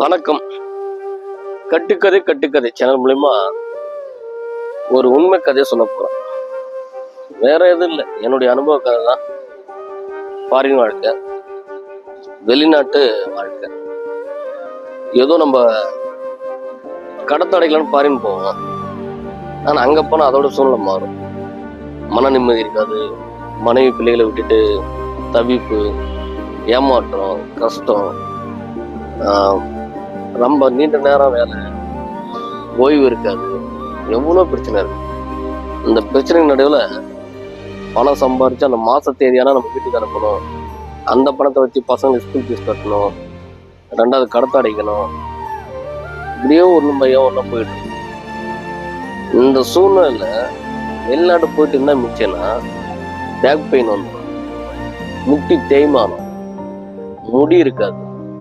வணக்கம். கட்டுக்கதை கட்டுக்கதை சேனல் மூலயமா ஒரு உண்மை கதையை சொல்ல போறேன் வேற எதுவும் இல்லை. என்னுடைய அனுபவ கதை தான். ஃபாரின் வாழ்க்கை வெளிநாட்டு வாழ்க்கை. ஏதோ நம்ம கடத்தடைக்கலான்னு ஃபாரின் போவோம். ஆனால் அங்கே போனால் அதோட சூழ்நிலை மாறும். மன நிம்மதி இருக்காது. மனைவி பிள்ளைகளை விட்டுட்டு தவிப்பு ஏமாற்றம் கஷ்டம் ரொம்ப நீண்ட நேரம் வேலை ஓய்வு இருக்காது. எவ்வளோ பிரச்சனை இருக்கு? இந்த பிரச்சனைக்கு நடுவில் பணம் சம்பாரிச்சு அந்த மாத தேதியான நம்ம வீட்டுக்கு அனுப்பணும். அந்த பணத்தை வச்சு பசங்க ஸ்கூல் ஃபீஸ் கட்டணும். ரெண்டாவது கடத்த அடைக்கணும். இப்படியோ ஒன்றும் பையன் ஒன்றும் போயிட்டு இந்த சூழ்நிலையில் வெளிநாட்டு போயிட்டு இருந்தால் மிச்சம்னா பேக் பெயின் வந்துடும் முட்டி தேய்மானம். முடி இருக்காது.